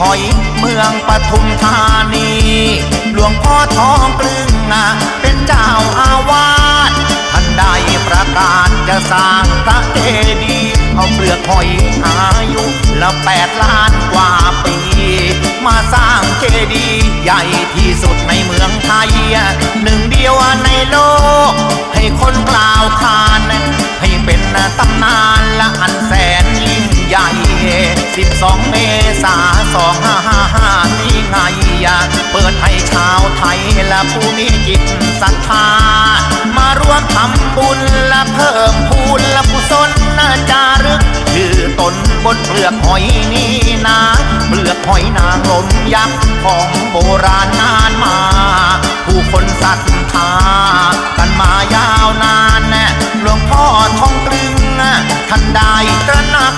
หอยเมืองปทุมธานี หลวงพ่อทองกลึงนะเป็นเจ้าอาวาสท่านได้ประกาศจะสร้างพระเจดีย์เอาเปลือกหอยอายุละแปดล้านกว่าปี มาสร้างเจดีย์ใหญ่ที่สุดในเมืองไทยหนึ่งเดียวในโลก ให้ ไทยและผู้มีจิตศรัทธามาร่วมทำบุญและเพิ่มพูนและกุศลจารึกชื่อตนบนเปลือกหอยนี่นะเปลือกหอยนางลมยักษ์ของโบราณนานมา ผู้คนศรัทธากันมายาวนานแน่หลวงพ่อทองกลึงท่านได้ตระหนัก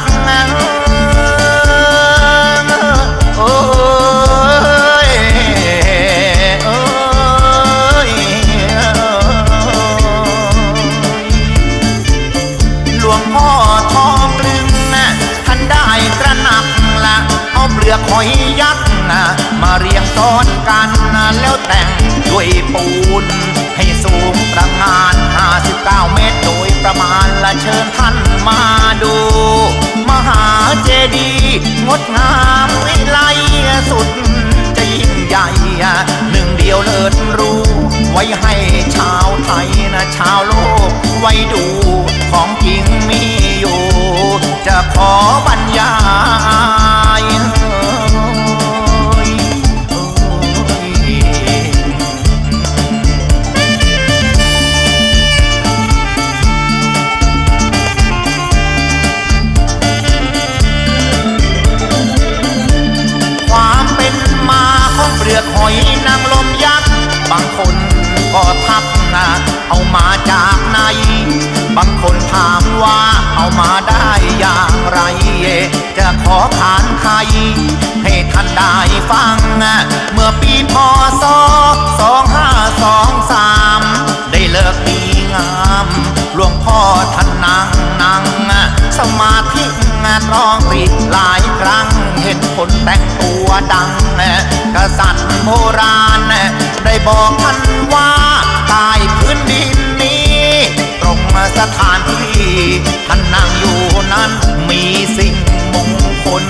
มาดู มหาเจดีย์งดงามวิไลสุด จะยิ่งใหญ่หนึ่งเดียวเลิศรู้ ไว้ให้ชาวไทยนะชาวโลก ไว้ดูของจริงมีอยู่ จะขอบรรยาย จากไหน บางคนถามว่าเอามาได้อย่างไร จะขอขานใคร ให้ท่านได้ฟัง เมื่อปีพศ2523ได้เลิกดีงามหลวงพ่อท่านนั่งนั่งสมาธิตรองติดหลายครั้ง เห็นคนแต่งตัวดังกษัตริย์โบราณ ได้บอกท่านว่า สถานที่ท่านนั่งอยู่นั้นมีสิ่งมงคล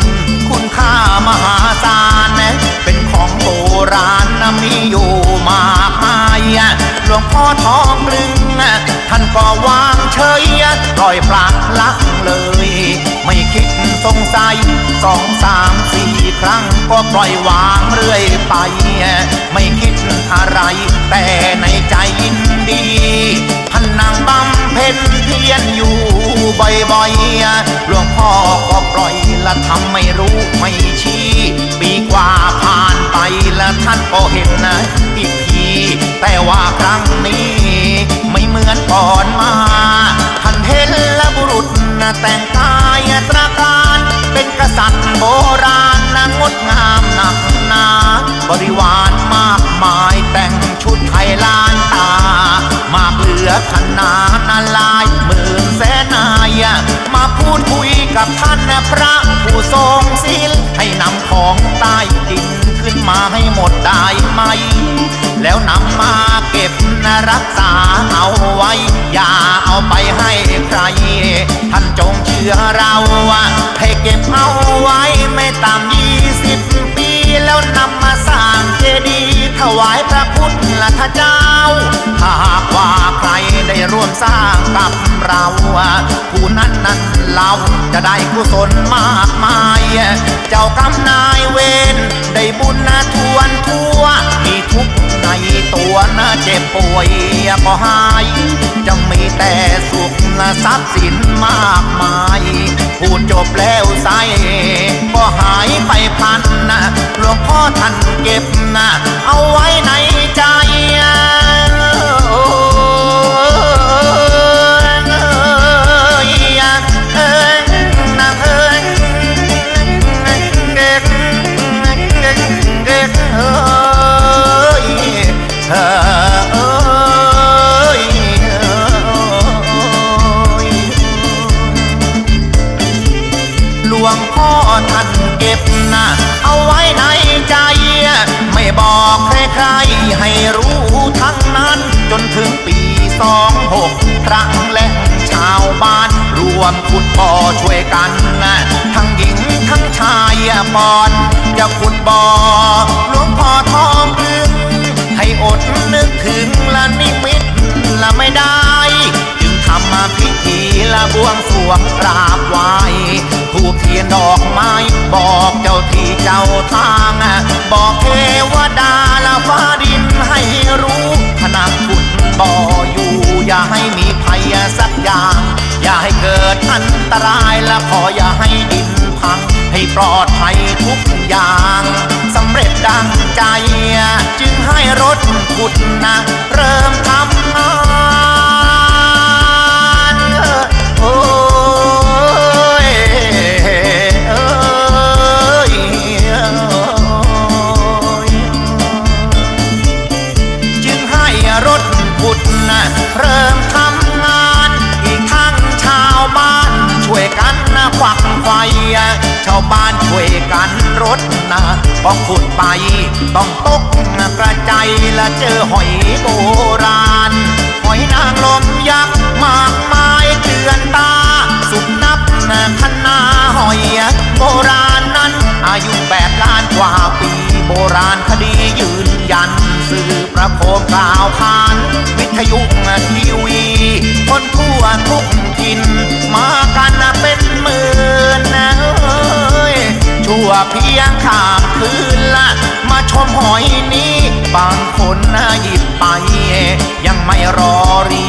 คุณค่ามหาศาลเป็นของโบราณมีอยู่มากมายหลวงพ่อทองลึงท่านก็วางเฉยปล่อยปลักลักเลย ไม่คิดสงสัยสองสามสี่ครั้งก็ปล่อยวางเรื่อยไป ไม่คิดอะไรแต่ในใจ ดีท่านนั่งบำเพ็ญเพียรอยู่บ่อยๆหลวงพ่อก็ปล่อยละทำไม่รู้ไม่ชี้ ปีกว่าผ่านไปและท่านก็เห็นนะอีกทีแต่ว่าครั้งนี้ไม่เหมือนก่อนมา ท่านเห็นและบุรุษนะแต่งกายตระการเป็นกษัตริย์โบราณนะงดงามหนักหนา บริวารมากมายแต่งชุดไทยลานตามาเบื่อ ขนานาลายหมื่นแสนนายมาพูดคุยกับท่านพระผู้ทรงศีลให้นำของใต้ดินขึ้นมาให้หมดได้ไหม แล้วนำมาเก็บรักษาเอาไว้ อย่าเอาไปให้ใคร ท่านจงเชื่อเราว่าให้เก็บเอาไว้ไม่ต่ำยี่สิบปี แล้วนำมาสร้างเจดีย์ถวายพระพุทธเจ้า ได้ร่วมสร้างกับเราผู้นั้นนั้นเราจะได้กุศลมากมาย เจ้ากรรมนายเวรได้บุญนะทวนทั่ว มีทุกในตัวนะเจ็บป่วยก็หาย จะมีแต่สุขนะทรัพย์สินมากมาย พูดจบแล้วใสก็หายไปพันนะหลวงพ่อท่านเก็บนะเอาไว้ใน วงพ่อท่านเก็บนะเอาไว้ในใจ ไม่บอกใครๆให้รู้ทั้งนั้น จนถึงปีสองหกครั้งและชาวบ้านรวมขุดบ่อช่วยกันนะทั้งหญิงทั้งชายปอนจะขุดบ่อหลวงพ่อทองพึงให้อดนึกถึงละนิมิตละไม่ได้ จึงทำมาพิธีละบวงสวงกราบ ดอกไม้บอกเจ้าที่เจ้าทาง บอกเทวดาละฟ้าดินให้รู้ขณะขุดบ่ออยู่ อย่าให้มีภัยสักอย่าง อย่าให้เกิดอันตรายและขออย่าให้ดินพัง ให้ปลอดภัยทุกอย่างสำเร็จดังใจ จึงให้รถขุดนะ เริ่มทำ หอยโบราณ หอยนางลมยักษ์มากมายเกลื่อนตา สุดนับคณาหอยโบราณนั้น อายุแปดล้านกว่าปีโบราณคดียืนยัน สื่อประโคมกล่าวขาน วิทยุทีวี คนทั่วทุกถิ่นมากันเป็นหมื่นนะเอ้ยชั่วเพียงข้ามคืนละ มาชมหอยนี้ บางคนนะหยิบไป ยังไม่รอรี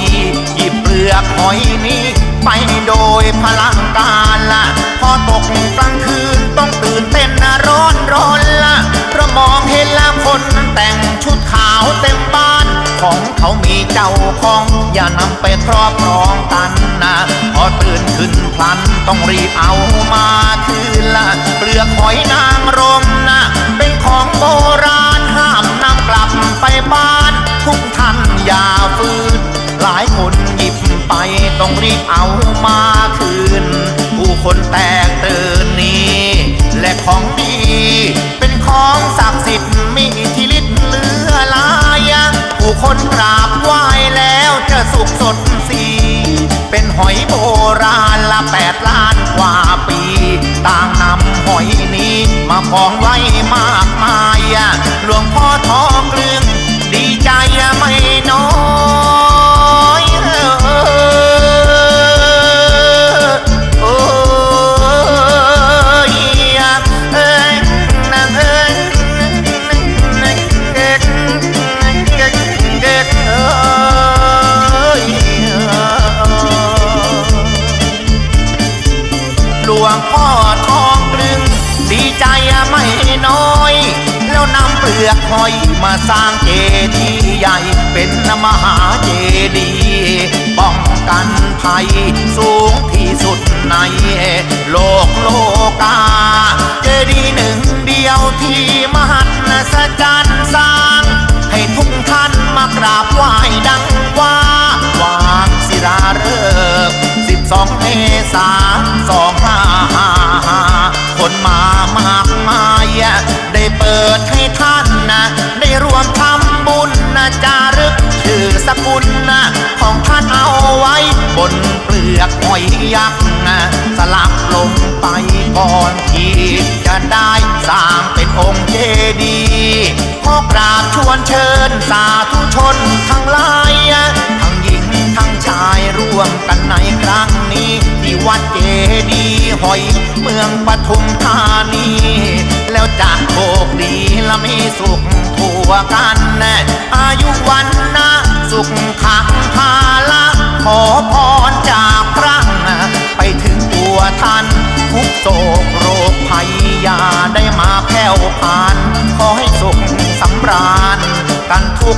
หยิบเปลือกหอยนี้ ไปโดยพลังการละพอตกกลางคืนต้องตื่นเต้นร้อนร้อนละเพราะมองเห็นแล้วคนแต่งชุดขาวเต็มบ้าน ของเขามีเจ้าของ อย่านำไปครอบครองกันนะพอตื่นขึ้นพลันต้องรีบเอามาคืนละเปลือกหอยนางรม บไปบ้านทุกท่านอย่าฝืนหลายคนหยิบไปต้องรีบเอามาคืน ผู้คนแตกตื่นนี้ และของดี เป็นของศักดิ์สิทธิ์มีอิทธิฤทธิ์เหลือลายผู้คนกราบไหว้แล้วจะสุขสดสี เป็นหอยโบราณละแปดล้านกว่าปี ต่างนำหอยนี้ มากองไว้มากมายหลวงพ่อทองกลึง ดีใจไม่น้อยโอ้ยเอ้ยนางเอ้ยเด็กเด็กเด็กเอ้ยหลวงพ่อทองกลึงดีใจไม่น้อย แล้วนำเปลือกหอย สร้างเจดีย์ใหญ่เป็นมหาเจดีย์ป้องกันภัยสูงที่สุดในโลกโลกา เจดีย์หนึ่งเดียวที่มหัศจรรย์สร้าง ให้ทุกท่านมากราบไหว้ดังว่าวางศิลาฤกษ์12เมษาสองห้าห้าห้าคนมามากมายได้เปิดให้ท่านนะ สกุลนะของท่านเอาไว้ บนเปลือกหอยยักษ์นะสลักลงไปก่อนที่จะได้สร้างเป็นองค์เจดีย์ขอกราบชวนเชิญสาธุชนทั้งหลายทั้งหญิงทั้งชายร่วมกันในครั้งนี้ ที่วัดเจดีย์หอยเมืองปทุมธานี แล้วจะโชคดีและมีสุขทั่วกันน่อายุวันนะ สุขขังภาละขอพรจากพระไปถึงตัวท่านทุกโศกโรคภัยยาได้มาแผ่วผ่าน ขอให้สุขสำราญกันทุก